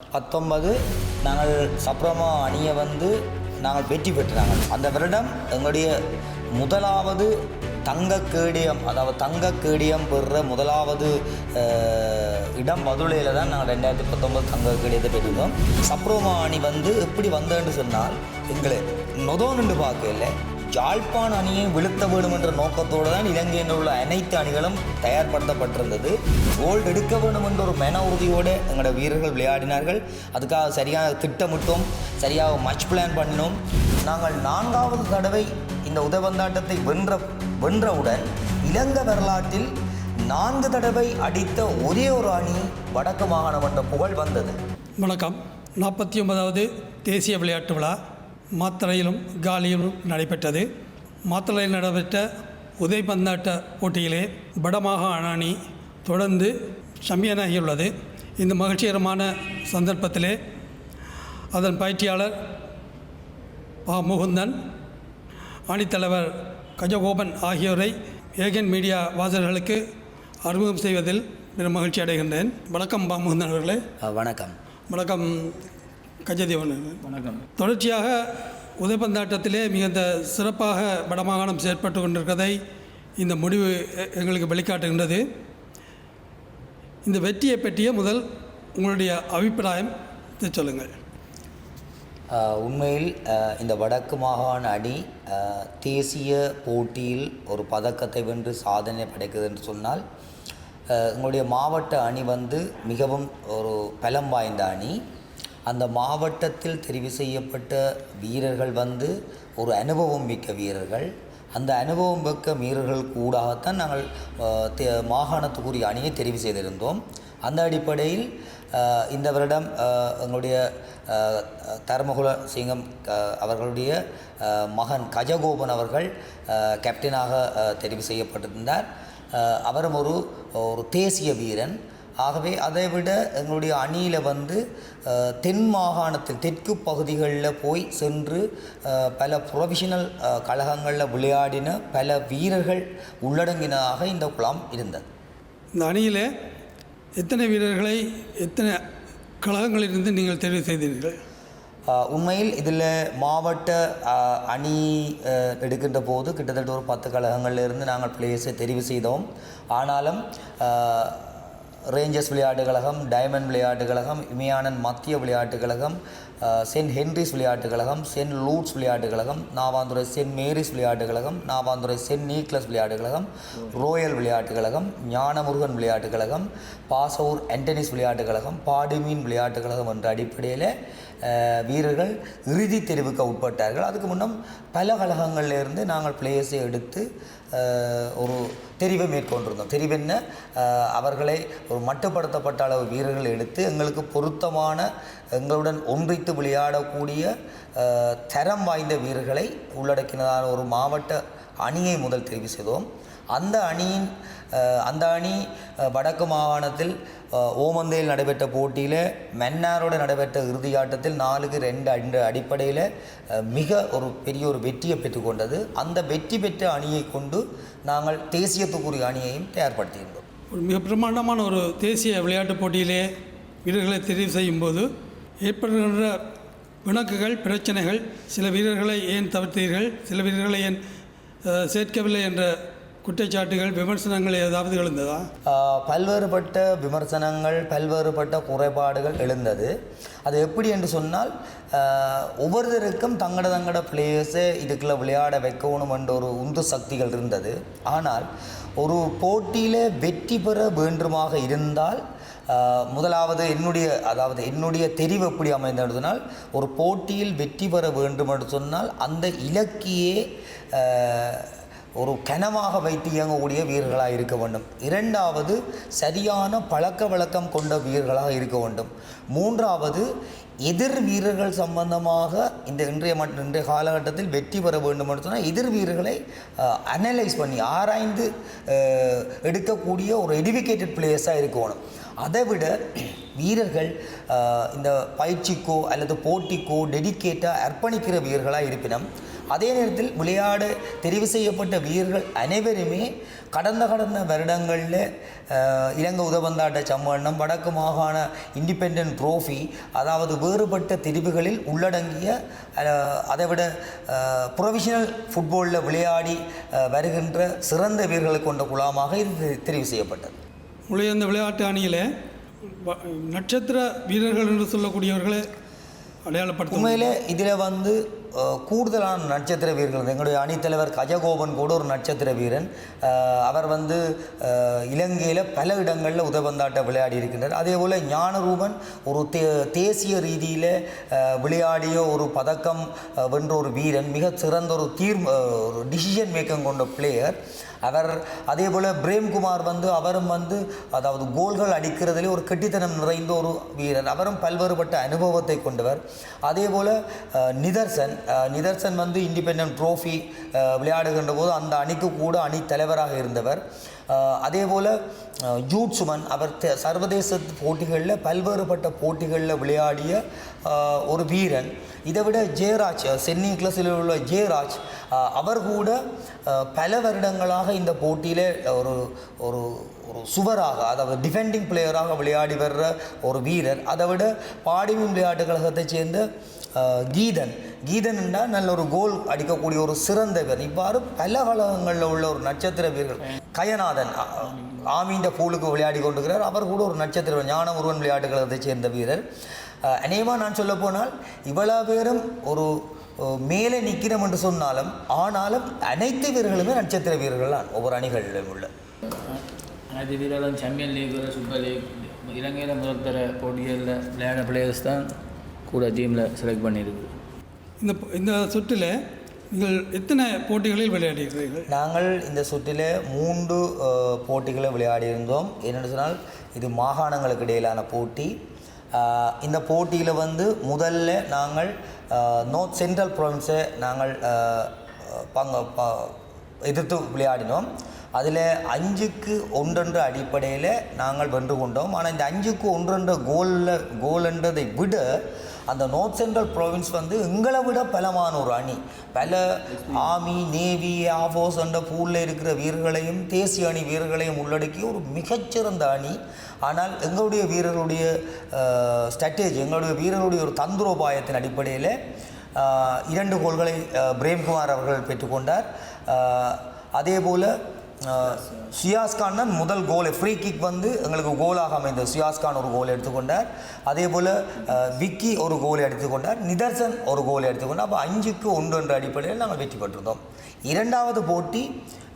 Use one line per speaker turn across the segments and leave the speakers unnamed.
பத்தொன்பது நாங்கள் சப்ரமா அணியை வந்து நாங்கள் வெற்றி பெற்றாங்க. அந்த வருடம் எங்களுடைய முதலாவது தங்க கேடியம் அதாவது தங்க கேடியம் பெறுற முதலாவது இடம் மதுரையில் தான் நாங்கள் ரெண்டாயிரத்தி பத்தொம்பது தங்க கேடியத்தை பெற்றிருந்தோம். சப்ரோமா அணி வந்து எப்படி வந்தேன்னு சொன்னால் எங்களை நொதோன்னு பார்க்கல யாழ்ப்பாண அணியை வீழ்த்த வேண்டும் என்ற நோக்கத்தோடு தான் இலங்கையில் உள்ள அனைத்து அணிகளும் தயார்படுத்தப்பட்டிருந்தது. கோல்டு எடுக்க வேண்டும் என்ற ஒரு மன உறுதியோடு எங்களோட வீரர்கள் விளையாடினார்கள். அதுக்காக சரியாக திட்டமிட்டோம். சரியாக மச் பிளான் பண்ணினோம். நாங்கள் நான்காவது தடவை இந்த உதவந்தாட்டத்தை வென்ற வென்றவுடன் இலங்கை வரலாற்றில் நான்கு தடவை அடித்த ஒரே ஒரு அணி வடக்கு மாகாணம் என்ற புகழ் வந்தது.
வணக்கம். நாற்பத்தி ஒன்பதாவது தேசிய விளையாட்டு விழா. மாத்தளையிலும் காலியிலும் நடைபெற்றது. மாத்தளையில் நடைபெற்ற உதைபந்தாட்ட போட்டியிலே வடமாகாண அணி தொடர்ந்து சாம்பியனாகியுள்ளது இந்த மகிழ்ச்சிகரமான சந்தர்ப்பத்திலே அதன் பயிற்சியாளர் பா. முகுந்தன் அணித்தலைவர் கஜகோபன் ஆகியோரை ஏகன் மீடியா வாசகர்களுக்கு அறிமுகம் செய்வதில் பெரும் மகிழ்ச்சி அடைகின்றேன். வணக்கம் பா. முகுந்தன் அவர்களே.
வணக்கம்.
வணக்கம். கஜதேவன்
வணக்கம்.
தொடர்ச்சியாக உதைப்பந்தாட்டத்திலே மிகுந்த சிறப்பாக வடமாகாணம் செயற்பட்டு கொண்டிருக்கிறதை இந்த முடிவு எங்களுக்கு வெளிக்காட்டுகின்றது இந்த வெற்றியை பற்றிய முதல் உங்களுடைய அபிப்பிராயம் சொல்லுங்கள்.
உண்மையில் இந்த வடக்கு மாகாண அணி தேசிய போட்டியில் ஒரு பதக்கத்தை வென்று சாதனை படைக்குது என்று சொன்னால் அஹ் எங்களுடைய மாவட்ட அணி வந்து மிகவும் ஒரு பலம் வாய்ந்த அணி. அந்த மாவட்டத்தில் தெரிவு செய்யப்பட்ட வீரர்கள் வந்து ஒரு அனுபவம் மிக்க வீரர்கள். அந்த அனுபவம் மிக்க வீரர்கள் கூடாகத்தான் நாங்கள் தே- மாகாணத்துக்குரிய அணியை தெரிவு செய்திருந்தோம். அந்த அடிப்படையில் இந்த வருடம் எங்களுடைய தர்மகுல சிங்கம் அவர்களுடைய மகன் கஜகோபன் அவர்கள் கேப்டனாக தெரிவு செய்யப்பட்டிருந்தார். அவரும் ஒரு ஒரு தேசிய வீரன். ஆகவே அதை விட எங்களுடைய அணியில் வந்து தென் மாகாணத்தில் தெற்கு பகுதிகளில் போய் சென்று பல ப்ரொஃபஷனல் கழகங்களில் விளையாடின பல வீரர்கள் உள்ளடங்கினதாக இந்த குளம் இருந்தது.
இந்த அணியிலே எத்தனை வீரர்களை எத்தனை கழகங்களிலிருந்து நீங்கள் தெரிவு செய்தீர்கள்?
உண்மையில் இதில் மாவட்ட அணி எடுக்கின்ற போது கிட்டத்தட்ட ஒரு பத்து கழகங்கள்ல இருந்து நாங்கள் பிளேயர்ஸை தெரிவு செய்தோம். ஆனாலும் ரேஞ்சர்ஸ் விளையாட்டு கழகம் டைமண்ட் விளையாட்டு கழகம் இமயானன் மத்திய விளையாட்டு கழகம் சென்ட் ஹென்ரிஸ் விளையாட்டு கழகம் சென்ட் லூட்ஸ் விளையாட்டு கழகம் நாவாந்துறை சென்ட் மேரிஸ் விளையாட்டு கழகம் நாவாந்துறை சென்ட் நீக்லஸ் விளையாட்டு கழகம் ரோயல் விளையாட்டு கழகம் ஞானமுருகன் விளையாட்டு கழகம் பாசூர் ஆண்டனிஸ் விளையாட்டு கழகம் பாடுமீன் விளையாட்டு கழகம் என்ற அடிப்படையில் வீரர்கள் இறுதி தெரிவுக்கு உட்பட்டார்கள். அதுக்கு முன்னம் பல கழகங்கள்ல இருந்து நாங்கள் பிளேயர்ஸை எடுத்து ஒரு தெரிவை மேற்கொண்டிருந்தோம். தெரிவென்ன அவர்களை ஒரு மட்டுப்படுத்தப்பட்ட அளவு வீரர்களை எடுத்து எங்களுக்கு பொருத்தமான எங்களுடன் ஒன்றித்து விளையாடக்கூடிய தரம் வாய்ந்த வீரர்களை உள்ளடக்கினதான ஒரு மாவட்ட அணியை முதல் தெரிவு செய்தோம். அந்த அணியின் அந்த அணி வடக்கு மாகாணத்தில் ஓமந்தையில் நடைபெற்ற போட்டியில் மென்னாரோடு நடைபெற்ற இறுதி ஆட்டத்தில் நாலுக்கு ரெண்டு அன்று அடிப்படையில் மிக ஒரு பெரிய ஒரு வெற்றியை பெற்றுக்கொண்டது அந்த வெற்றி பெற்ற அணியை கொண்டு நாங்கள் தேசியத்துக்குரிய அணியையும் தயார்படுத்தியிருந்தோம்.
ஒரு மிக பிரமாண்டமான ஒரு தேசிய விளையாட்டுப் போட்டியிலே வீரர்களை தெரிவு செய்யும்போது ஏற்படுகின்ற பிணக்குகள் பிரச்சனைகள் சில வீரர்களை ஏன் தவிர்த்தீர்கள் சில வீரர்களை ஏன் சேர்க்கவில்லை என்ற குற்றச்சாட்டுகள் விமர்சனங்கள் ஏதாவது எழுந்ததா?
பல்வேறுபட்ட விமர்சனங்கள் பல்வேறுபட்ட குறைபாடுகள் எழுந்தது. அது எப்படி என்று சொன்னால் ஒவ்வொருத்தருக்கும் தங்கட தங்கட பிளேயர்ஸே இதுக்குள்ளே விளையாட வைக்கணும் என்ற ஒரு உந்து சக்திகள் இருந்தது. ஆனால் ஒரு போட்டியில் வெற்றி பெற வேண்டுமாக இருந்தால் முதலாவது என்னுடைய அதாவது என்னுடைய தெரிவு எப்படி அமைந்ததுனால் ஒரு போட்டியில் வெற்றி பெற வேண்டும் என்று சொன்னால் அந்த இலக்கியே ஒரு கனமாக வைத்து இயங்கக்கூடிய வீரர்களாக இருக்க வேண்டும். இரண்டாவது சரியான பழக்க வழக்கம் கொண்ட வீரர்களாக இருக்க வேண்டும். மூன்றாவது எதிர் வீரர்கள் சம்பந்தமாக இந்த இன்றைய மட் இன்றைய காலகட்டத்தில் வெற்றி பெற வேண்டும் என்று சொன்னால் எதிர் வீரர்களை அனலைஸ் பண்ணி ஆராய்ந்து எடுக்கக்கூடிய ஒரு எடுவிகேட்டட் பிளேயர்ஸாக இருக்கணும். அதை விட வீரர்கள் இந்த பயிற்சிக்கோ அல்லது போட்டிக்கோ டெடிக்கேட்டாக அர்ப்பணிக்கிற வீரர்களாக இருப்பினும் அதே நேரத்தில் விளையாட தெரிவு செய்யப்பட்ட வீரர்கள் அனைவருமே கடந்த கடந்த வருடங்களில் இலங்கை உதவந்தாட்ட சம்மேளனம் வடக்கு மாகாண இண்டிபெண்ட் ட்ரோஃபி அதாவது வேறுபட்ட தெரிவுகளில் உள்ளடங்கிய அதைவிட ப்ரொவிஷனல் ஃபுட்பாலில் விளையாடி வருகின்ற சிறந்த வீரர்களை கொண்ட குழாமாக இது தெரிவு செய்யப்பட்டது.
உங்களுடைய இந்த விளையாட்டு அணியில் நட்சத்திர வீரர்கள் என்று சொல்லக்கூடியவர்களை அடையாளப்படுத்த
உண்மையிலே இதில் வந்து கூடுதலான நட்சத்திர வீரர்கள் எங்களுடைய அணித்தலைவர் கஜகோபன் கூட ஒரு நட்சத்திர வீரன். அவர் வந்து இலங்கையில் பல இடங்களில் உதவந்தாட்ட விளையாடி இருக்கின்றார் அதே போல் ஞானரூபன் ஒரு தே தேசிய ரீதியில் விளையாடிய ஒரு பதக்கம் வென்ற ஒரு வீரன் மிக சிறந்த ஒரு தீர் ஒரு டிசிஷன் மேக்கிங் கொண்ட பிளேயர் அவர் அதே போல் பிரேம்குமார் வந்து அவரும் வந்து அதாவது கோல்கள் அடிக்கிறதுலே ஒரு கெட்டித்தனம் நிறைந்த ஒரு வீரர். அவரும் பல்வேறுபட்ட அனுபவத்தை கொண்டவர். அதே போல் நிதர்சன் நிதர்சன் வந்து இண்டிபெண்டன்ட் ட்ரோஃபி விளையாடுகின்ற போது அந்த அணிக்கு கூட அணி தலைவராக இருந்தவர். அதே போல் ஜூட் சுமன் அவர் சர்வதேச போட்டிகளில் பல்வேறுபட்ட போட்டிகளில் விளையாடிய ஒரு வீரன். இதை விட ஜெயராஜ் சென்னி கிளஸில் உள்ள ஜெயராஜ் அவர் கூட பல வருடங்களாக இந்த போட்டியில் ஒரு ஒரு ஒரு சுவராக அதாவது டிஃபெண்டிங் பிளேயராக விளையாடி வர்ற ஒரு வீரர். அதை விட பாடிமின் விளையாட்டு கழகத்தைச் சேர்ந்த கீதன் கீதன். என்றால் நல்ல ஒரு கோல் அடிக்கக்கூடிய ஒரு சிறந்த வீரர் இவ்வாறு பல கழகங்களில் உள்ள ஒரு நட்சத்திர வீரர்கள். கயநாதன் ஆமீண்ட பூலுக்கு விளையாடி கொண்டிருக்கிறார். அவர் கூட ஒரு நட்சத்திர ஞான ஒருவன் விளையாட்டு சேர்ந்த வீரர். அநேகமாக நான் சொல்ல போனால் இவ்வளவு பேரும் ஒரு மேலே நிற்கிறோம் என்று சொன்னாலும் ஆனாலும் அனைத்து வீரர்களுமே நட்சத்திர வீரர்கள் தான் ஒவ்வொரு அணிகளிலும் உள்ள.
அனைத்து வீரர்களும் சாம்பியன் லீக் சூப்பர் லீக் இலங்கையில் முதல் தர போட்டிகளில் விளையாட பிளேயர்ஸ் தான் கூட டீமில் செலக்ட் பண்ணியிருக்கு
இந்த இந்த சுற்றில் நீங்கள் எத்தனை போட்டிகளில் விளையாடியிருக்கிறீர்கள்?
நாங்கள் இந்த சுற்றில் மூன்று போட்டிகளை விளையாடியிருந்தோம். என்னென்னு சொன்னால் இது மாகாணங்களுக்கு இடையிலான போட்டி. இந்த போட்டியில் வந்து முதல்ல நாங்கள் நோர்த் சென்ட்ரல் ப்ரொவின்ஸை நாங்கள் பங்கு ப- எதிர்த்து விளையாடினோம். அதில் அஞ்சுக்கு ஒன்றென்ற அடிப்படையில் நாங்கள் வென்று கொண்டோம். ஆனால் இந்த அஞ்சுக்கு ஒன்றென்ற கோலில் கோல்ன்றதை விட அந்த நார்த் சென்ட்ரல் ப்ரோவின்ஸ் வந்து எங்களை விட பலமான ஒரு அணி. பல ஆர்மி நேவி ஆஃபோஸ் என்ற பூலில் இருக்கிற வீரர்களையும் தேசிய அணி வீரர்களையும் உள்ளடக்கிய ஒரு மிகச்சிறந்த அணி. ஆனால் எங்களுடைய வீரர்களுடைய ஸ்ட்ராட்டஜி எங்களுடைய வீரர்களுடைய ஒரு தந்திரோபாயத்தின் அடிப்படையில் இரண்டு கோல்களை பிரேம்குமார் அவர்கள் பெற்றுக்கொண்டார். அதே போல் சுயாஸ் கான் தான் முதல் கோலை ஃப்ரீ கிக் வந்து எங்களுக்கு கோலாக அமைந்தது. சுயாஸ் கான் ஒரு கோல் எடுத்துக்கொண்டார். அதே போல் விக்கி ஒரு கோல் எடுத்துக்கொண்டார். நிதர்சன் ஒரு கோல் எடுத்துக்கொண்டார். அப்போ அஞ்சுக்கு ஒன்று என்ற அடிப்படையில் நாங்கள் வெற்றி பெற்றிருந்தோம். இரண்டாவது போட்டி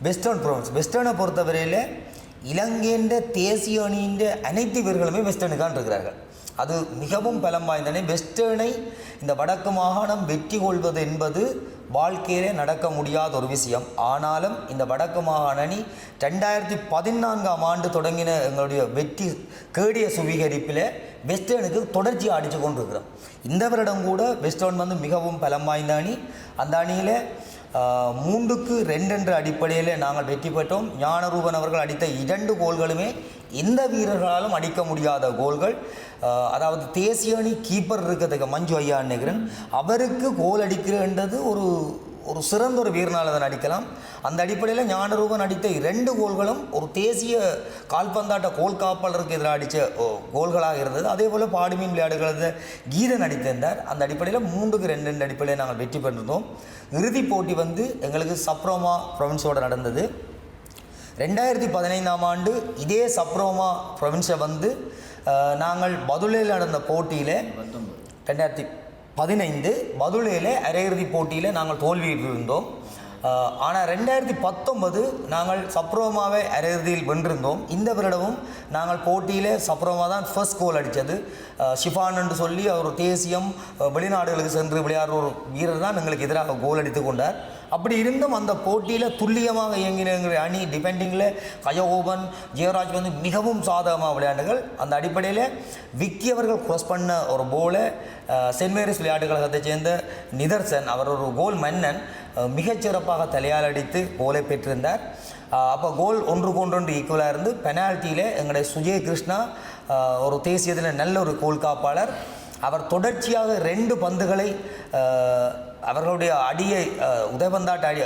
வெஸ்டர்ன் ப்ரோவின்ஸ். வெஸ்டர்னை பொறுத்தவரையில் இலங்கையின் தேசிய அணியின் அனைத்து வீரர்களுமே வெஸ்டர்னுக்கான் இருக்கிறார்கள். அது மிகவும் பலம் வாய்ந்தனே வெஸ்டர்னை இந்த வடக்கு மாகாணம் வெற்றி கொள்வது என்பது வாழ்க்கையிலே நடக்க முடியாத ஒரு விஷயம். ஆனாலும் இந்த வடக்கு மாகாண அணி ரெண்டாயிரத்தி பதினான்காம் ஆண்டு தொடங்கின எங்களுடைய வெற்றி கேடிய சுவீகரிப்பில் வெஸ்டர்னுக்கு தொடர்ச்சி அடித்து கொண்டிருக்கிறோம். இந்த வருடம் கூட வெஸ்டர்ன் வந்து மிகவும் பலம் வாய்ந்த அணி. அந்த அணியில் மூன்றுக்கு ரெண்டு என்ற அடிப்படையில் நாங்கள் வெற்றி பெற்றோம். ஞானரூபன் அவர்கள் அடித்த இரண்டு கோல்களுமே எந்த வீரர்களாலும் அடிக்க முடியாத கோல்கள் அதாவது தேசிய அணி கீப்பர் இருக்கிறதுக்கு மஞ்சு ஐயா நினைக்கிறேன் அவருக்கு கோல் அடிக்கிறன்றது ஒரு ஒரு சிறந்த ஒரு வீரனால் அதை அடிக்கலாம். அந்த அடிப்படையில் ஞானரூபன் அடித்த இரண்டு கோல்களும் ஒரு தேசிய கால்பந்தாட்ட கோல் காப்பாளருக்கு எதிராக அடித்த கோல்களாக இருந்தது. அதே போல் பாடுமீன் விளையாடுகளது கீதன் அடித்திருந்தார். அந்த அடிப்படையில் மூன்றுக்கு ரெண்டு ரெண்டு அடிப்படையில் நாங்கள் வெற்றி பெற்றிருந்தோம். இறுதிப் போட்டி வந்து எங்களுக்கு சப்ரோமா ப்ரொவின்ஸோடு நடந்தது. ரெண்டாயிரத்தி பதினைந்தாம் ஆண்டு இதே சப்ரோமா ப்ரொவின்ஸை வந்து நாங்கள் பதுலையில் நடந்த போட்டியில் ரெண்டாயிரத்தி பதினைந்து பதுலையில் அரையிறுதி போட்டியில் நாங்கள் தோல்வியிருந்தோம் ஆனால் ரெண்டாயிரத்தி பத்தொன்பது நாங்கள் சப்ரோமாவை அரையிறுதியில் வென்றிருந்தோம். இந்த வருடமும் நாங்கள் போட்டியில் சப்ரோமா தான் ஃபர்ஸ்ட் கோல் அடித்தது. ஷிஃபான் என்று சொல்லி அவர் தேசியம் வெளிநாடுகளுக்கு சென்று விளையாடுற ஒரு வீரர் தான் எங்களுக்கு எதிராக கோல் அடித்து கொண்டார். அப்படி இருந்தும் அந்த போட்டியில் துல்லியமாக இயங்கின அணி டிபெண்டிங்கில் கயோகோபன் ஜெயராஜ் வந்து மிகவும் சாதகமாக விளையாண்டுகள். அந்த அடிப்படையில் விக்கி அவர்கள் க்ரோஸ் பண்ண ஒரு போலை சென்ட் மேரிஸ் விளையாட்டு கழகத்தைச் சேர்ந்த நிதர்சன் அவர் ஒரு கோல் மன்னன் மிகச்சிறப்பாக தலையால் அடித்து கோலை பெற்றிருந்தார். அப்போ கோல் ஒன்றுக்கு ஒன்று ஈக்குவலாக இருந்து பெனால்ட்டியில் எங்களுடைய சுஜய் கிருஷ்ணா ஒரு தேசியத்தில் நல்ல ஒரு கோல் காப்பாளர். அவர் தொடர்ச்சியாக ரெண்டு பந்துகளை அவர்களுடைய அடியை உதயபந்தாட்ட அடி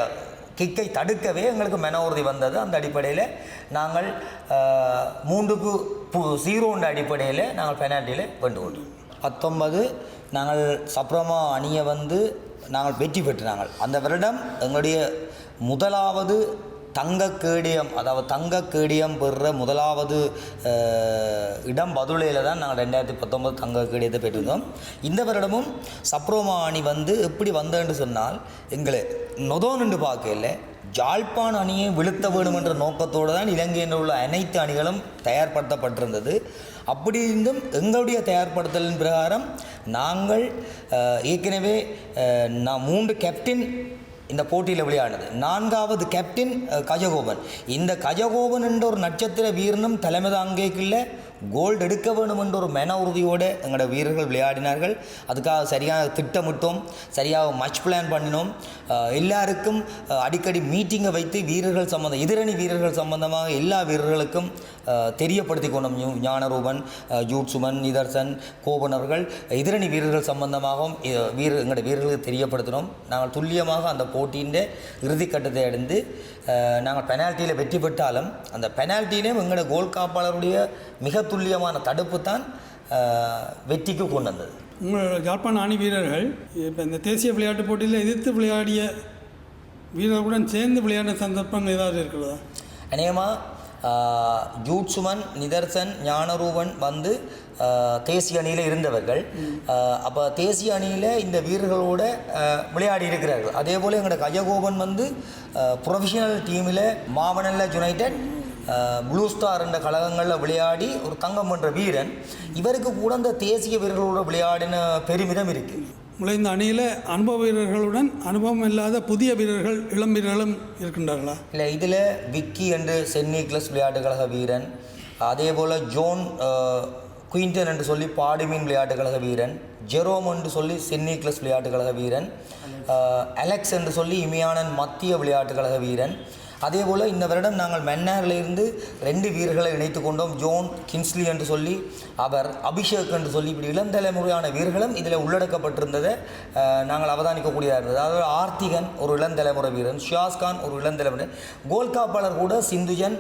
கிக்கை தடுக்கவே எங்களுக்கு மன உறுதி வந்தது. அந்த அடிப்படையில் நாங்கள் மூன்றுக்கு பு- சீரோன்ற அடிப்படையில் நாங்கள் பெனால்ட்டியில் வென்று கொண்டோம் பத்தொன்பது நாங்கள் சப்ரமா அணியை வந்து நாங்கள் வெற்றி பெற்று நாங்கள். அந்த வருடம் எங்களுடைய முதலாவது தங்க கேடியம் அதாவது தங்க கேடியம் பெறுற முதலாவது இடம் பதுளையில் தான் நாங்கள் ரெண்டாயிரத்தி பத்தொம்பது தங்க கேடியத்தை பெற்றிருந்தோம். இந்த வருடமும் சப்ரோமா அணி வந்து எப்படி வந்தேன்னு சொன்னால் எங்களை நொதோன்னு பார்க்கல ஜாழ்ப்பாண் அணியை வீழ்த்த வேண்டும் என்ற நோக்கத்தோடு தான் இலங்கையில் உள்ள அனைத்து அணிகளும் தயார்படுத்தப்பட்டிருந்தது. அப்படி இருந்தும் எங்களுடைய தயார்படுத்தலின் பிரகாரம் நாங்கள் ஏற்கனவே நான் மூன்று கேப்டன் இந்த போட்டியில் விளையாடுது நான்காவது கேப்டன் கஜகோபன். இந்த கஜகோபன் என்ற ஒரு நட்சத்திர வீரனும் தலைமை தாங்கிக்குள்ள கோல்டு எடுக்க வேண்டும் என்ற ஒரு மன உறுதியோடு எங்களோட வீரர்கள் விளையாடினார்கள். அதுக்காக சரியாக திட்டமிட்டோம். சரியாக மச் பிளான் பண்ணினோம். எல்லாருக்கும் அடிக்கடி மீட்டிங்கை வைத்து வீரர்கள் சம்பந்தம் எதிரணி வீரர்கள் சம்பந்தமாக எல்லா வீரர்களுக்கும் தெரியப்படுத்தி கொண்டோம். ஞானரூபன் ஜூட்சுமன் ஜூட் சுமன் நிதர்சன் கோபன் அவர்கள் எதிரணி வீரர்கள் சம்பந்தமாகவும் வீர வீரர் எங்களோட வீரர்களுக்கு தெரியப்படுத்தினோம். நாங்கள் துல்லியமாக அந்த போட்டியின் இறுதிக்கட்டத்தை அடைந்து நாங்கள் பெனால்ட்டியில் வெற்றி பெற்றாலும் அந்த பெனால்ட்டியிலையும் எங்களோட கோல் காப்பாளருடைய மிக துல்லியமான தடுப்பு தான் வெற்றிக்கு கொண்டு வந்தது
உங்கள் யாழ்ப்பாண அணி வீரர்கள் இப்போ இந்த தேசிய விளையாட்டுப் போட்டியில் எதிர்த்து விளையாடிய வீரர்களுடன் சேர்ந்து விளையாடின சந்தர்ப்பம் ஏதாவது இருக்கிறதா?
அநேகமாக ஜூட் சுமன் நிதர்சன் ஞானரூபன் வந்து தேசிய அணியில் இருந்தவர்கள். அப்போ தேசிய அணியில் இந்த வீரர்களோட விளையாடி இருக்கிறார்கள். அதே போல் எங்களோட கஜகோபன் வந்து ப்ரொஃபஷனல் டீமில் மாவனல்ல யுனைடெட் ப்ளூ ஸ்டார் என்ற கழகங்களில் விளையாடி ஒரு தங்கம் என்ற வீரன். இவருக்கு கூட அந்த தேசிய வீரர்களோட விளையாடின பெருமிதம் இருக்குது
இந்த அணியில் அனுபவ வீரர்களுடன் அனுபவம் இல்லாத புதிய வீரர்கள் இளம் வீரர்களும் இருக்கின்றார்களா?
இல்லை இதில் விக்கி என்று சென்ட் நீக்லஸ் விளையாட்டு கழக வீரன். அதே போல் ஜோன் குயின்டன் என்று சொல்லி பாடிமீன் விளையாட்டு கழக வீரன். ஜெரோம் என்று சொல்லி சென்ட் நீக்லஸ் விளையாட்டு கழக வீரன். அலெக்ஸ் என்று சொல்லி இமியானன் மத்திய விளையாட்டு கழக வீரன். அதே போல் இந்த வருடம் நாங்கள் மன்னாரிலிருந்து ரெண்டு வீரர்களை இணைத்து கொண்டோம். ஜோன் கின்ஸ்லி என்று சொல்லி அவர் அபிஷேக் என்று சொல்லி இப்படி இளந்தலைமுறையான வீரர்களும் இதில் உள்ளடக்கப்பட்டிருந்ததை நாங்கள் அவதானிக்கக்கூடியதாக இருந்தது. அதாவது ஆர்த்திகன் ஒரு இளந்தலைமுறை வீரன் ஷியாஸ்கான் ஒரு இளந்தலைமுறை கோல் காப்பாளர் கூட சிந்துஜன்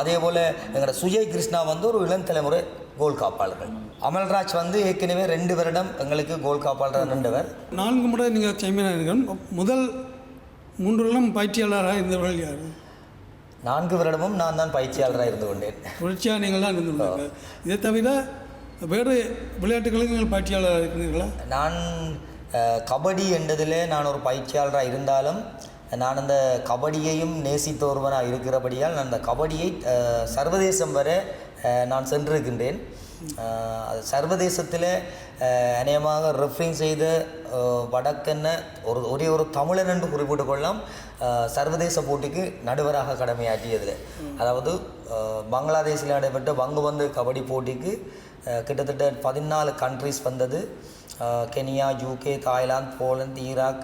அதே போல் எங்களோட சுஜய் கிருஷ்ணா வந்து ஒரு இளந்தலைமுறை கோல் காப்பாளர்கள். அமல்ராஜ் வந்து ஏற்கனவே ரெண்டு வருடம் எங்களுக்கு கோல் காப்பாளர் நின்றவர்.
நான்கு முறை நீங்கள் சாம்பியனாக முதல் மூன்று இளம் பயிற்சியாளராக இருந்தவர்கள் யார்?
நான்கு வருடமும் நான் தான் பயிற்சியாளராக இருந்து கொண்டேன்.
தொடர்ச்சியாக நீங்கள் தான் இருந்துள்ளீங்க இதை தவிர வேறு விளையாட்டுகளுக்கு நீங்கள் பயிற்சியாளராக இருக்கிறீர்களா
நான் கபடி என்றதில் நான் ஒரு பயிற்சியாளராக இருந்தாலும் நான் அந்த கபடியையும் நேசித்த ஒருவனாக இருக்கிறபடியால் நான் அந்த கபடியை சர்வதேசம் வரை நான் சென்றிருக்கின்றேன். அது சர்வதேசத்தில் அநேகமாக ரெஃபரிங் செய்த வடக்கென்ன ஒரு ஒரே ஒரு தமிழன் என்று குறிப்பிட்டு கொள்ளலாம். சர்வதேச போட்டிக்கு நடுவராக கடமையாற்றியதில். அதாவது பங்களாதேஷில் நடைபெற்ற வங்குபந்து கபடி போட்டிக்கு கிட்டத்தட்ட பதினாலு கண்ட்ரிஸ் வந்தது. Kenya UK Thailand Poland Iraq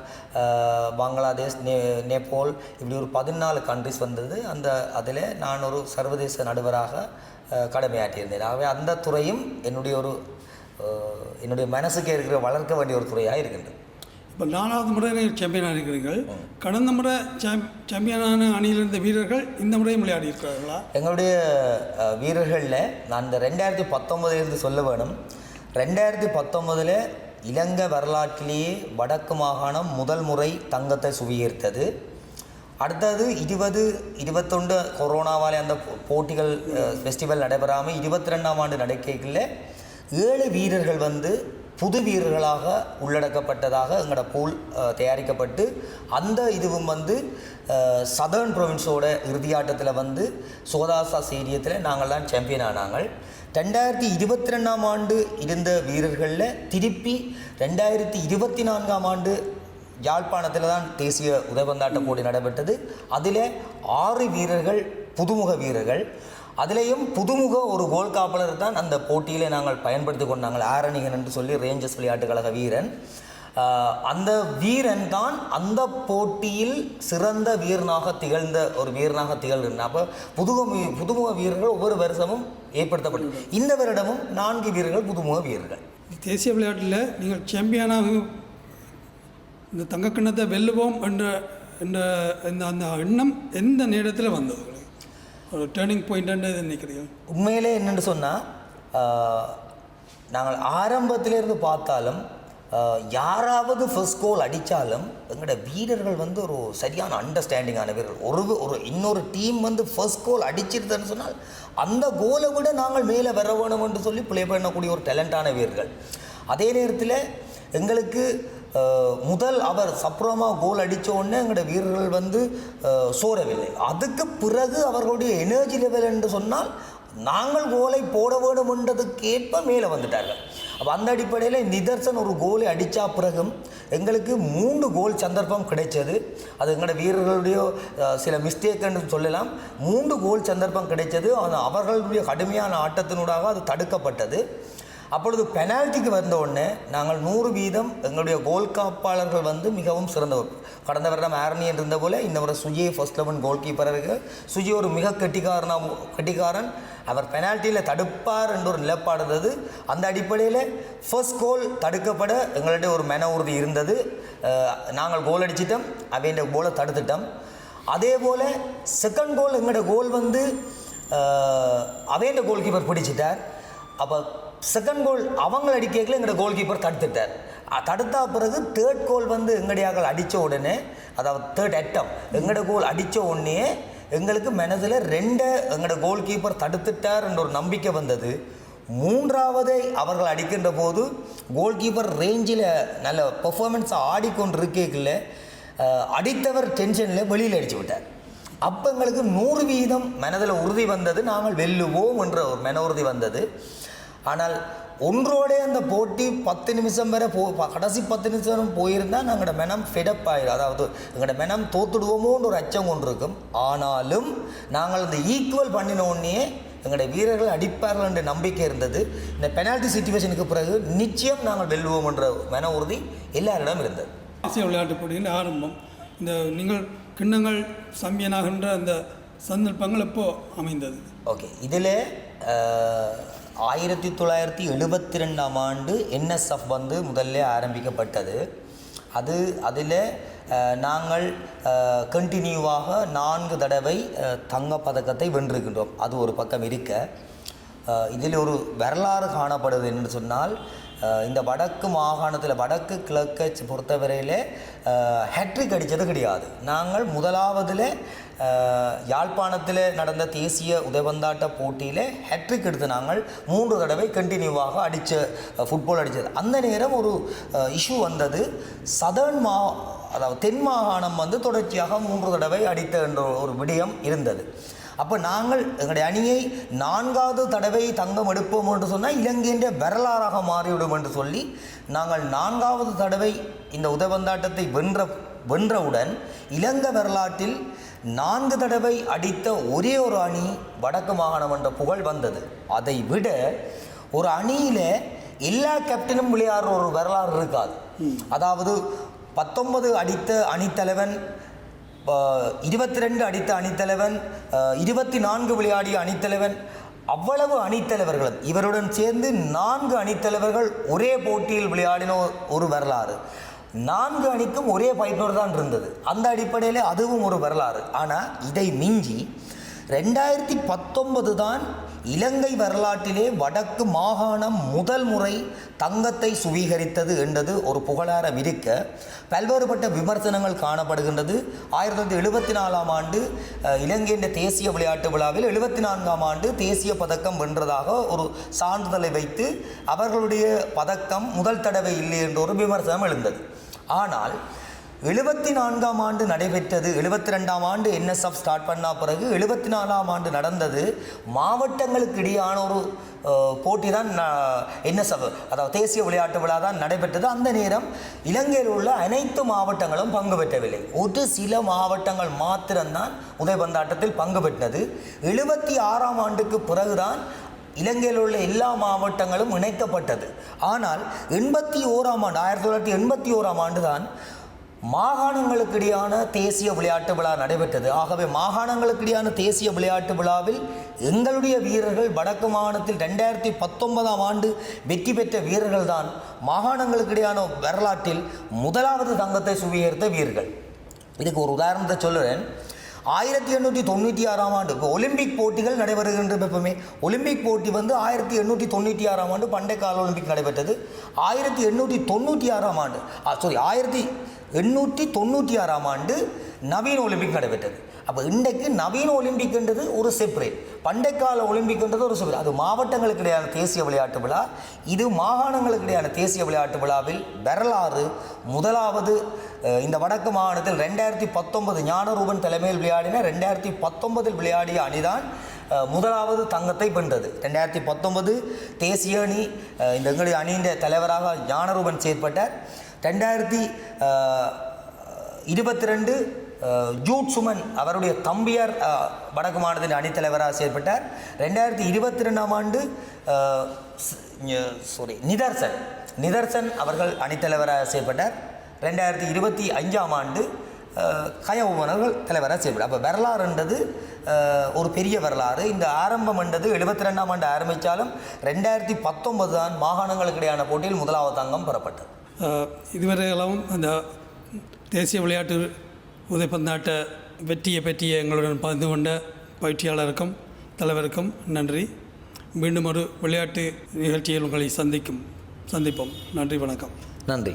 Bangladesh நே நேபாள் இப்படி ஒரு பதினாலு கண்ட்ரிஸ் வந்தது. அந்த அதில் நான் ஒரு சர்வதேச நடுவராக கடமையாற்றியிருந்தேன். ஆகவே அந்த துறையும் என்னுடைய ஒரு என்னுடைய மனசுக்கு இருக்கிற வளர்க்க வேண்டிய ஒரு துறையாக இருக்கின்றது.
இப்போ நாலாவது முறை சாம்பியனாக இருக்கிறீர்கள். கடந்த முறை சாம் சாம்பியனான அணியில் இருந்த வீரர்கள் இந்த முறையும் விளையாடி இருக்கிறார்களா?
எங்களுடைய வீரர்களில் நான் இந்த ரெண்டாயிரத்தி பத்தொம்பதுலேருந்து சொல்ல வேணும். ரெண்டாயிரத்தி பத்தொம்பதில் இலங்கை வரலாற்றிலேயே வடக்கு மாகாணம் முதல் முறை தங்கத்தை சுவீகரித்தது. அடுத்தது இருபது இருபத்தொண்டு கொரோனாவால் அந்த போட்டிகள் ஃபெஸ்டிவல் நடைபெறாமல் இருபத்தி ரெண்டாம் ஆண்டு நடக்கைகளில் ஏழு வீரர்கள் வந்து புது வீரர்களாக உள்ளடக்கப்பட்டதாக எங்களோட பூல் தயாரிக்கப்பட்டு அந்த இதுவும் வந்து சதர்ன் ப்ரொவின்ஸோட இறுதியாட்டத்தில் வந்து சோதாசா சீரியத்தில் நாங்கள்லாம் சாம்பியன் ஆனாங்கள் ரெண்டாயிரத்தி இருபத்தி ரெண்டாம் ஆண்டு இருந்த வீரர்களில் திருப்பி ரெண்டாயிரத்தி இருபத்தி நான்காம் ஆண்டு யாழ்ப்பாணத்தில் தான் தேசிய உதயபந்தாட்ட போட்டி நடைபெற்றது. அதில் ஆறு வீரர்கள் புதுமுக வீரர்கள். அதிலேயும் புதுமுக ஒரு கோல் காப்பலர் தான் அந்த போட்டியிலே நாங்கள் பயன்படுத்தி கொண்டாங்கள் ஆரணிகன் என்று சொல்லி ரேஞ்சர்ஸ் விளையாட்டுக் கழக வீரன் அந்த வீரன் தான் அந்த போட்டியில் சிறந்த வீரனாக திகழ்ந்த ஒரு வீரனாக திகழ்கின்றன. அப்போ புதுமுக புதுமுக வீரர்கள் ஒவ்வொரு வருஷமும் ஏற்படுத்தப்படும் இந்த வருடமும் நான்கு வீரர்கள் புதுமுக வீரர்கள்.
தேசிய விளையாட்டில் நீங்கள் சாம்பியனாக இந்த தங்கக்கிண்ணத்தை வெல்லுவோம் என்ற என்ற இந்த அந்த எண்ணம் எந்த நேரத்தில் வந்தது? ஒரு டேர்னிங் பாயிண்ட்னு நினைக்கிறீங்க?
உண்மையிலே என்னென்னு சொன்னால் நாங்கள் ஆரம்பத்திலிருந்து பார்த்தாலும் யாராவது ஃபர்ஸ்ட் கோல் அடித்தாலும் எங்களோட வீரர்கள் வந்து ஒரு சரியான அண்டர்ஸ்டாண்டிங்கான வீரர்கள். ஒரு ஒரு இன்னொரு டீம் வந்து ஃபர்ஸ்ட் கோல் அடிச்சிருதுன்னு சொன்னால் அந்த கோலை விட நாங்கள் மேலே வர வேணும் என்று சொல்லி பிளே பண்ணக்கூடிய ஒரு டேலண்டான வீரர்கள். அதே நேரத்தில் எங்களுக்கு முதல் அவர் சப்ரமா கோல் அடித்த உடனே எங்களோட வீரர்கள் வந்து சோரவில்லை. அதுக்கு பிறகு அவர்களுடைய எனர்ஜி லெவல் என்று சொன்னால் நாங்கள் கோலை போட வேண்டுமென்றதுக்கேற்ப மேலே வந்துட்டார்கள். அப்போ அந்த அடிப்படையில் நிதர்சன் ஒரு கோலை அடித்தா பிறகும் எங்களுக்கு மூன்று கோல் சந்தர்ப்பம் கிடைச்சது. அது எங்களோட வீரர்களுடைய சில மிஸ்டேக் என்று சொல்லலாம். மூன்று கோல் சந்தர்ப்பம் கிடைச்சது. அவர்களுடைய கடுமையான ஆட்டத்தினூடாக அது தடுக்கப்பட்டது. அப்பொழுது பெனால்ட்டிக்கு வந்த உடனே நாங்கள் நூறு வீதம் எங்களுடைய கோல் காப்பாளர்கள் வந்து மிகவும் சிறந்தவர். கடந்த வருடம் ஆரணியன் இருந்த போல இந்த வருடம் சுஜியை ஃபர்ஸ்ட் லெவன் கோல் கீப்பர் இருக்கு. சுஜி ஒரு மிக கெட்டிக்காரனா கெட்டிக்காரன். அவர் பெனால்ட்டியில் தடுப்பார் என்ற ஒரு நிலப்பாடு இருந்தது. அந்த அடிப்படையில் ஃபர்ஸ்ட் கோல் தடுக்கப்பட எங்களுடைய ஒரு மன உறுதி இருந்தது. நாங்கள் கோல் அடிச்சிட்டோம். அவன் கோலை தடுத்துட்டோம். அதே போல் செகண்ட் கோல் எங்களோட கோல் வந்து அவேண்ட கோல் கீப்பர் பிடிச்சிட்டார். அப்போ செகண்ட் கோல் அவங்கள அடிக்கல எங்களோட கோல் கீப்பர் தடுத்துட்டார் தடுத்தா பிறகு தேர்ட் கோல் வந்து எங்கடியாக்கள் அடித்த உடனே அதாவது தேர்ட் அட்டம் எங்களோட கோல் அடித்த உடனே எங்களுக்கு மனதில் ரெண்டை எங்களோட கோல் கீப்பர் தடுத்துட்டார் என்ற ஒரு நம்பிக்கை வந்தது. மூன்றாவதை அவர்கள் அடிக்கின்ற போது கோல் கீப்பர் ரேஞ்சில் நல்ல பெர்ஃபார்மன்ஸை ஆடிக்கொண்டு இருக்கேக்கில் அடித்தவர் டென்ஷனில் வெளியில் அடித்து விட்டார். அப்போ எங்களுக்கு நூறு வீதம் மனதில் உறுதி வந்தது. நாங்கள் வெல்லுவோம் என்ற ஒரு மன உறுதி வந்தது. ஆனால் ஒன்றோடே அந்த போட்டி பத்து நிமிஷம் வரை போ கடைசி பத்து நிமிஷம் போயிருந்தால் எங்களோட மனம் ஃபெடப் ஆயிடும் அதாவது எங்களோட மனம் தோத்துடுவோமோன்னு ஒரு அச்சம் கொண்டு இருக்கும். ஆனாலும் நாங்கள் இந்த ஈக்குவல் பண்ணின உடனே எங்களுடைய வீரர்கள் அடிப்பார்கள் என்ற நம்பிக்கை இருந்தது. இந்த பெனால்டி சுச்சுவேஷனுக்கு பிறகு நிச்சயம் நாங்கள் வெல்லுவோம் என்ற மன உறுதி எல்லாரிடம் இருந்தது.
ஆசிய விளையாட்டுப் போட்டியின் ஆரம்பம். இந்த நீங்கள் கிண்ணங்கள் சம்பியனாகின்ற அந்த சந்தர்ப்பங்கள் எப்போ அமைந்தது?
ஓகே இதில் ஆயிரத்தி தொள்ளாயிரத்தி எழுபத்தி ரெண்டாம் ஆண்டு என்எஸ்எஃப் வந்து முதல்ல ஆரம்பிக்கப்பட்டது. அது அதில் நாங்கள் கண்டினியூவாக நான்கு தடவை தங்கப்பதக்கத்தை பதக்கத்தை வென்றிருக்கின்றோம். அது ஒரு பக்கம் இருக்க. இதில் ஒரு வரலாறு காணப்படுது என்று சொன்னால் இந்த வடக்கு மாகாணத்தில் வடக்கு கிழக்கை பொறுத்தவரையிலே ஹேட்ரிக் அடித்தது கிடையாது. நாங்கள் முதலாவதில் யாழ்ப்பாணத்தில் நடந்த தேசிய உதயபந்தாட்ட போட்டியில் ஹேட்ரிக் எடுத்து நாங்கள் மூன்று தடவை கண்டினியூவாக அடித்த ஃபுட்பால் அடித்தது அந்த நேரம் ஒரு இஷ்யூ வந்தது. சதர்ன் மா அதாவது தென் மாகாணம் வந்து தொடர்ச்சியாக மூன்று தடவை அடித்த என்ற ஒரு விடயம் இருந்தது. அப்போ நாங்கள் எங்களுடைய அணியை நான்காவது தடவை தங்கம் எடுப்போம் என்று சொன்னால் இலங்கையின் வரலாறாக மாறிவிடும் என்று சொல்லி நாங்கள் நான்காவது தடவை இந்த உதவந்தாட்டத்தை வென்ற வென்றவுடன் இலங்கை வரலாற்றில் நான்கு தடவை அடித்த ஒரே ஒரு அணி வடக்கு மாகாணம் என்ற புகழ் வந்தது. அதை விட ஒரு அணியில் எல்லா கேப்டனும் விளையாடுற ஒரு வரலாறு இருக்காது. அதாவது பத்தொன்பது அடித்த அணித்தலைவன் இருபத்தி ரெண்டு அடித்த அணித்தலைவன் இருபத்தி நான்கு விளையாடிய அணித்தலைவன் அவ்வளவு அணித்தலைவர்களும் இவருடன் சேர்ந்து நான்கு அணித்தலைவர்கள் ஒரே போட்டியில் விளையாடின ஒரு வரலாறு. நான்கு அணிக்கும் ஒரே பயிற்றுனர் தான் இருந்தது. அந்த அடிப்படையில் அதுவும் ஒரு வரலாறு. ஆனால் இதை மிஞ்சி ரெண்டாயிரத்தி பத்தொன்பது தான் இலங்கை வரலாற்றிலே வடக்கு மாகாணம் முதல் முறை தங்கத்தை சுவீகரித்தது என்றது ஒரு புகழாரம் இருக்க பல்வேறுபட்ட விமர்சனங்கள் காணப்படுகின்றது. ஆயிரத்தி தொள்ளாயிரத்தி எழுபத்தி நாலாம் ஆண்டு இலங்கையின் தேசிய விளையாட்டு விழாவில் எழுபத்தி நான்காம் ஆண்டு தேசிய பதக்கம் வென்றதாக ஒரு சான்றிதழை வைத்து அவர்களுடைய பதக்கம் முதல் தடவை இல்லை என்ற ஒரு விமர்சனம் எழுந்தது. ஆனால் எழுபத்தி நான்காம் ஆண்டு நடைபெற்றது. எழுபத்தி ரெண்டாம் ஆண்டு என்எஸ்எஃப் ஸ்டார்ட் பண்ண பிறகு எழுபத்தி நாலாம் ஆண்டு நடந்தது. மாவட்டங்களுக்கு இடையான ஒரு போட்டி தான் என்எஸ்எஃப் அதாவது தேசிய விளையாட்டு விழா தான் நடைபெற்றது. அந்த நேரம் இலங்கையில் உள்ள அனைத்து மாவட்டங்களும் பங்கு பெற்றவில்லை. ஒரு சில மாவட்டங்கள் மாத்திரம்தான் உதயபந்தாட்டத்தில் பங்கு பெற்றது. எழுபத்தி ஆறாம் ஆண்டுக்கு பிறகுதான் இலங்கையில் உள்ள எல்லா மாவட்டங்களும் இணைக்கப்பட்டது. ஆனால் எண்பத்தி ஓராம் ஆண்டு ஆயிரத்தி தொள்ளாயிரத்தி எண்பத்தி ஓராம் ஆண்டு தான் மாகாணங்களுக்கிடையான தேசிய விளையாட்டு விழா நடைபெற்றது. ஆகவே மாகாணங்களுக்கிடையான தேசிய விளையாட்டு விழாவில் எங்களுடைய வீரர்கள் வடக்கு மாகாணத்தில் ரெண்டாயிரத்தி பத்தொன்பதாம் ஆண்டு வெற்றி பெற்ற வீரர்கள் தான் மாகாணங்களுக்கிடையான வரலாற்றில் முதலாவது தங்கத்தை சுவீகரித்த வீரர்கள். இதுக்கு ஒரு உதாரணத்தை சொல்லுறேன். ஆயிரத்தி எண்ணூற்றி தொண்ணூற்றி ஆறாம் ஆண்டு இப்போ ஒலிம்பிக் போட்டிகள் நடைபெறுகின்ற எப்பவுமே ஒலிம்பிக் போட்டி வந்து ஆயிரத்தி எண்ணூற்றி தொண்ணூற்றி ஆறாம் ஆண்டு பண்டை கால ஒலிம்பிக் நடைபெற்றது. ஆயிரத்தி எண்ணூற்றி தொண்ணூற்றி ஆறாம் ஆண்டு சாரி ஆயிரத்தி எண்ணூற்றி தொண்ணூற்றி ஆறாம் ஆண்டு நவீன ஒலிம்பிக் நடைபெற்றது. அப்போ இன்றைக்கு நவீன ஒலிம்பிக்ன்றது ஒரு செப்பரேட் பண்டைக்கால ஒலிம்பிக்ன்றது ஒரு செப்பரேட் அது மாவட்டங்களுக்கு இடையான தேசிய விளையாட்டு விழா. இது மாகாணங்களுக்கு இடையான தேசிய விளையாட்டு விழாவில் வரலாறு முதலாவது இந்த வடக்கு மாகாணத்தில் ரெண்டாயிரத்தி பத்தொன்பது ஞானரூபன் தலைமையில் விளையாடின ரெண்டாயிரத்தி பத்தொன்பதில் விளையாடிய அணிதான் முதலாவது தங்கத்தை வென்றது. ரெண்டாயிரத்தி பத்தொன்பது தேசிய அணி இந்த எங்களுடைய அணியின் தலைவராக ஞானரூபன் செயற்பட்டார். ரெண்டாயிரத்தி இருபத்தி ரெண்டு ஜூட் சுமன் அவருடைய தம்பியார் வடக்கு மாநிலத்தின் அணித்தலைவராக செயல்பட்டார் ரெண்டாயிரத்தி இருபத்தி ரெண்டாம் ஆண்டு சாரி நிதர்சன். நிதர்சன் அவர்கள் அணித்தலைவராக செயல்பட்டார் ரெண்டாயிரத்தி இருபத்தி அஞ்சாம் ஆண்டு அஹ், கயவுமன் அவர்கள் தலைவராக செயல்பட்டார் அப்போ வரலாறுன்றது ஒரு பெரிய வரலாறு. இந்த ஆரம்பம் என்றது எழுபத்தி ரெண்டாம் ஆண்டு ஆரம்பித்தாலும் ரெண்டாயிரத்தி பத்தொன்பது தான் மாகாணங்களுக்கு இடையான போட்டியில் முதலாவது தங்கம் பெறப்பட்டது.
இதுவரையெல்லாம் அந்த தேசிய விளையாட்டு உதைப்பந்தாட்ட வெற்றியை பற்றிய எங்களுடன் பகிர்ந்து கொண்ட பயிற்சியாளருக்கும் தலைவருக்கும் நன்றி. மீண்டும் ஒரு விளையாட்டு நிகழ்ச்சியில் உங்களை சந்திக்கும் சந்திப்போம். நன்றி வணக்கம்.
நன்றி.